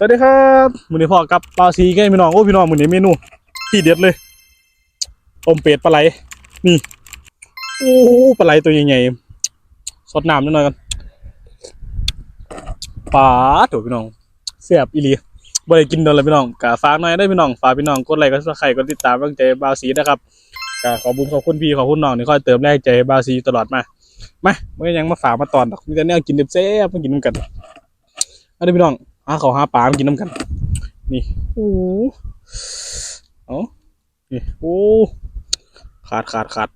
สวัสดีครับมือนี้พ่อกับปลาซีแกพี่น้องโอ้พี่น้องมือนี้เมนูที่เด็ดเลยต้มเป็ดปลาไหลนี่โอ้ปลาไหลตัวใหญ่ๆสดน้ำนิดหน่อยกันปลาถูกพี่น้องเสียบอีลีบ่ได้กินโดนเลยพี่น้องกะฝากหน่อยได้พี่น้องฝากพี่น้องกดไลค์กดซับสไครต์กดติดตามกำลังใจบาวซีนะครับกะขอบคุณขอบคุณพี่ขอบคุณน้องที่คอยเติมแรงใจบาวซีตลอดมามาเมื่อยังมาฝากมาตอนดอกมีแต่แนวกินเด็ดแซ่บมากินกันเอันนี้พี่น้อง หาเขาวหาปลามากินน้ำกัน นี่โอ้โหเอานี่โอ้ขาดขาดขาด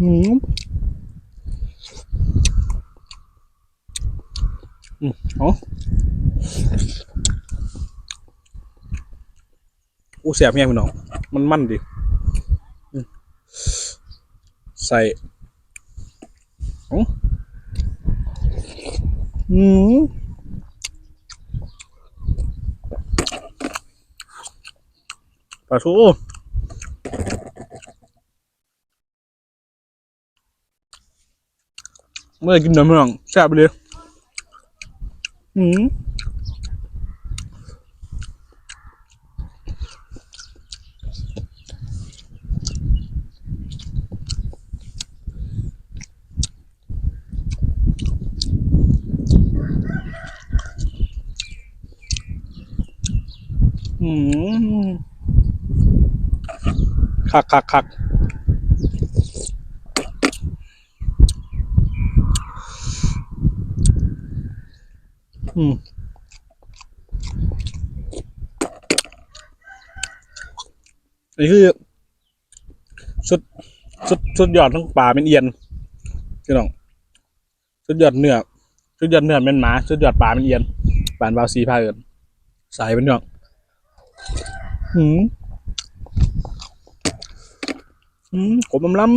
อืมอืมเอาโอ้เสียบแห้งพี่น้อง มันมันดิอืมใส่เอา อืมปลาทูเมื่อกินน้ำมันแซ่บไปเลยอืม คักคักคักอืมนี่คือสุดสุดสุดยอดทั้งป่าเป็นเอียนพี่น้องสุดยอดเนื้อสุดยอดเนื้อเป็นหมาสุดยอดป่าเป็นเอียนป่านบาวซีพาเอินสายเป็นพี่น้อง อืมอืมผมลำล้ำ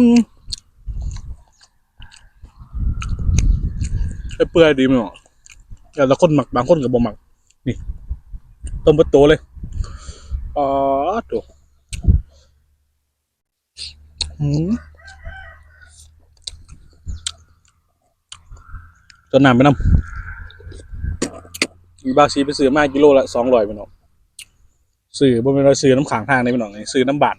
ไอ้เปื่อยดีมั้ยหรอแต่ละคนหมักบางคนกับบ่หมัก นี่ต้มเปดโตเลยอ๋อตัวอืมจนน้ำไปน้ำมีบาซีไปซื้อมากิโลละสองร้อยไปเนาะ ซื้อบ่เป็นว่าซื้อน้ำขางทางในพี่น้องนี่ซื้อน้ำบาด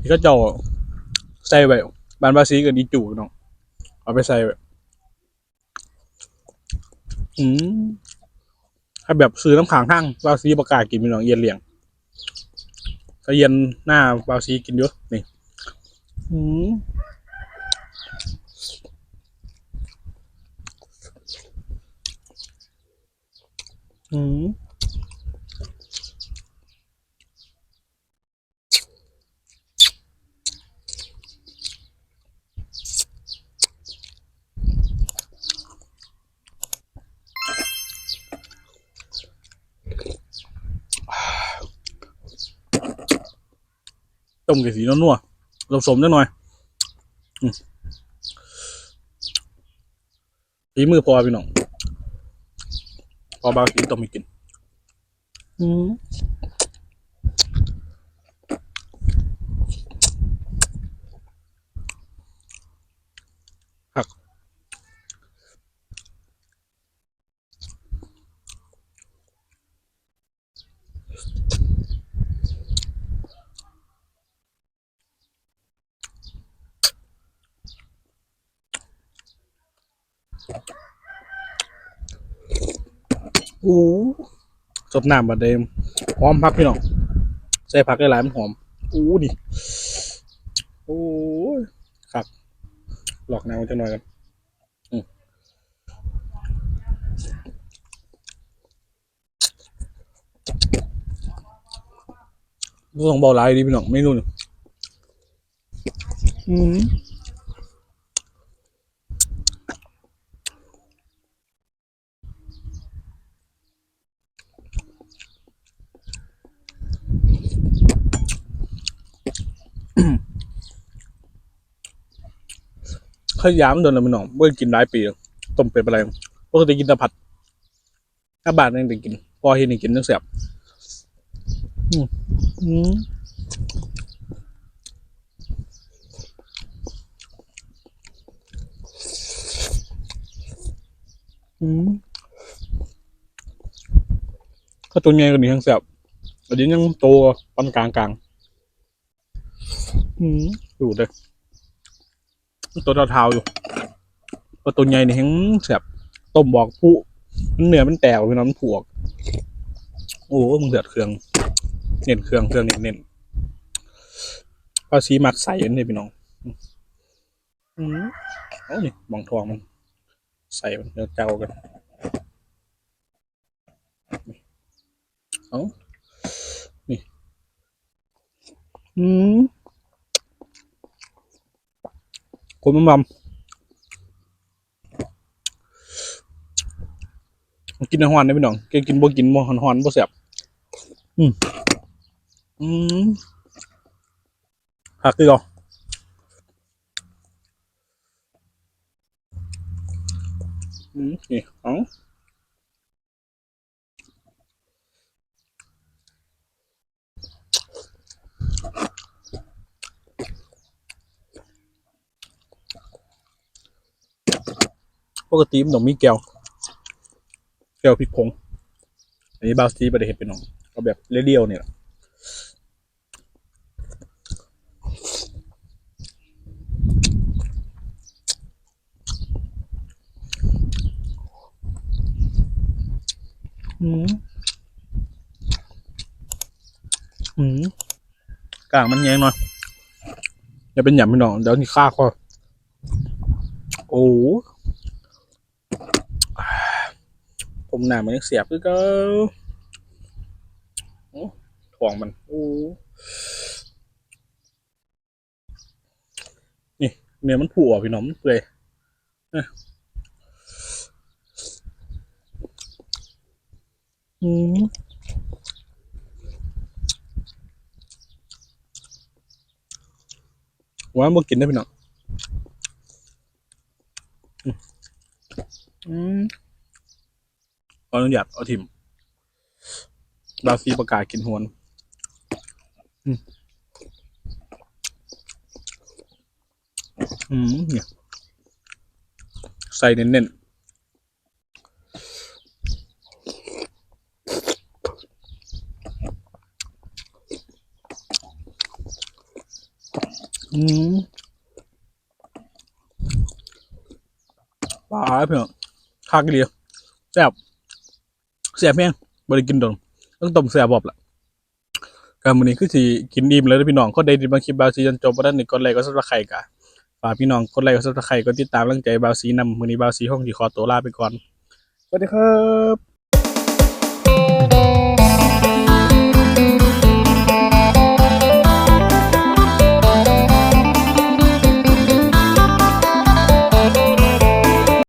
ที่ก็เจ้าใส่ไว้บานบาซีกับดีจูพี่น้องเอาไปใส่ไว้อืมถ้าแบบซื้อน้ำขางทางบาซีประกาศกินพี่น้องเย็นเลี้ยงถ้าเย็นหน้าบาซีกินเยอะนี่อืม อืมต้มกับสีนัวๆผสมๆจังหน่อยฝีมือพอพี่น้อง พอบางทีต้องมีกิน อืม อ้สดน้ำบาดเดมหอมพักพี่น้องใส่ผักหลายๆมันหอมอู้ดิโอ้ยครับหลอกแนวจังหน่อยกันอืมต้องเบาหลายดีพี่น้องไม่รู้นี่อืม ขยามโดนแล้วพี่น้องเมื่อกินหลายปีต้มเป็ดอะไรปกติกินแต่ผัดถ้าบาทนึงได้กิน พอเห็นได้กินนึกเสียบอืมอืมอืมก็ตัวใหญ่กว่านี้ทั้งแสบอันนี้ยังโตปานกลางกลางอืมดูเลย ตัวเท้าๆอยู่ก็ตัวใหญ่นี่แห้งแสบต้มบอกผู้มันเนื้อมันแตกพี่น้องมันผวก โอ้มึงเดือดเครื่อง เน้นเครื่องเครื่องเน้นเน้นภาษีมักใส่อันนี้พี่น้องอืมเอานี่มองทองมัน ใส่มันเดี๋ยวเจ้ากันเอานี่ อืม คุณมัมมัมกินอาหารได้พี่น้องแกกินบ่กินบ่หอนหอนบ่แสบอืมอืมหักคือเอาอืมนี่เอา ปกติมันต้องมีแก้ว แก้วพริกผงอันนี้บาวสตีประเดี๋ยวเห็ดเป็นน้องเอาแบบเรียวๆเนี่ยแหละอืมอืมกลางมันแยงหน่อยอย่าเป็นหยำพี่น้องเดี๋ยวนี่ฆ่าคอโอ้โหผ มหนามันยังเสียบคือเก็ถ่วงมันโอ้นี่เนื้อมันผัวพี่น้องมันเปื่อยอ้ยอืมว่าบ่กินได้พี่น้องอืม อืมขออนุญาตเอาทิมบาซีประกาศกินหวนอืมอืมเนี่ย ใส่เน้นๆ อืมปลาเพื่อนคากเดียวแซ่บ เสียบแม่งบริกินโดนต้องต้มแซ่บบบล่ะการมื้อนี้คือสีกินอิ่มแล้วเด้พี่น้องก็ได้ดีบางคลิปบาวซีจนจบประเด็นนี่กดไลค์ก็สับตะไคร่กะฝากพี่น้องกดไลค์กดสับตะไคร่กดติดตามรังใจบาวซีนำมื้อนี้บาวซีห้องสิขอตัวลาไปก่อนสวัสดีครับ